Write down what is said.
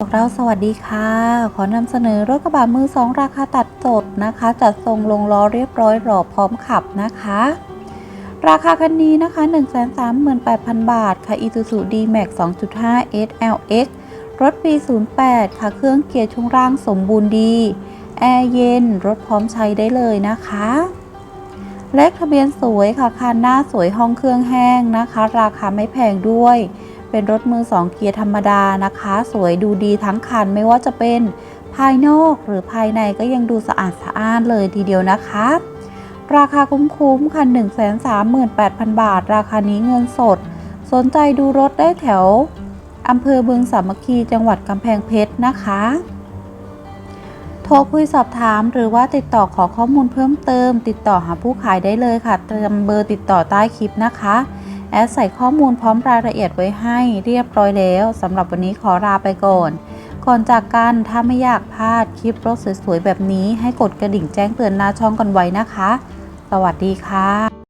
พวกเราสวัสดีค่ะ ขอนำเสนอรถกระบะมือสองราคาตัดสดนะคะ จัดทรงลงล้อเรียบร้อยหล่อพร้อมขับนะคะ ราคาคันนี้นะคะ 138,000 บาท ค่ะ Isuzu D-Max 2.5 SLX รถปี 08 ค่ะ เครื่องเกียร์ช่วงล่างสมบูรณ์ดี แอร์เย็น รถพร้อมใช้ได้เลยนะคะ เลขทะเบียนสวยค่ะ คันหน้าสวยห้องเครื่องแห้งนะคะ ราคาไม่แพงด้วย เป็นรถมือสองเกียร์ธรรมดานะคะ สวยดูดีทั้งคันไม่ว่าจะเป็นภายนอกหรือภายในก็ยังดูสะอาดสะอ้านเลยทีเดียวนะคะ ราคาคุ้มๆค่ะ138,000 บาท ราคานี้เงินสด สนใจดูรถได้แถวอำเภอบึงสามัคคีจังหวัดกำแพงเพชรนะคะ โทรคุยสอบถามหรือว่าติดต่อขอข้อมูลเพิ่มเติม ติดต่อหาผู้ขายได้เลยค่ะเตรียมเบอร์ติดต่อใต้คลิปนะคะ แอดใส่ข้อมูลพร้อมรายละเอียดไว้ให้เรียบร้อยแล้วสำหรับวันนี้ขอลาไปก่อน ก่อนจากกันถ้าไม่อยากพลาดคลิปรถสวยๆแบบนี้ให้กดกระดิ่งแจ้งเตือนหน้าช่องกันไว้นะคะ สวัสดีค่ะ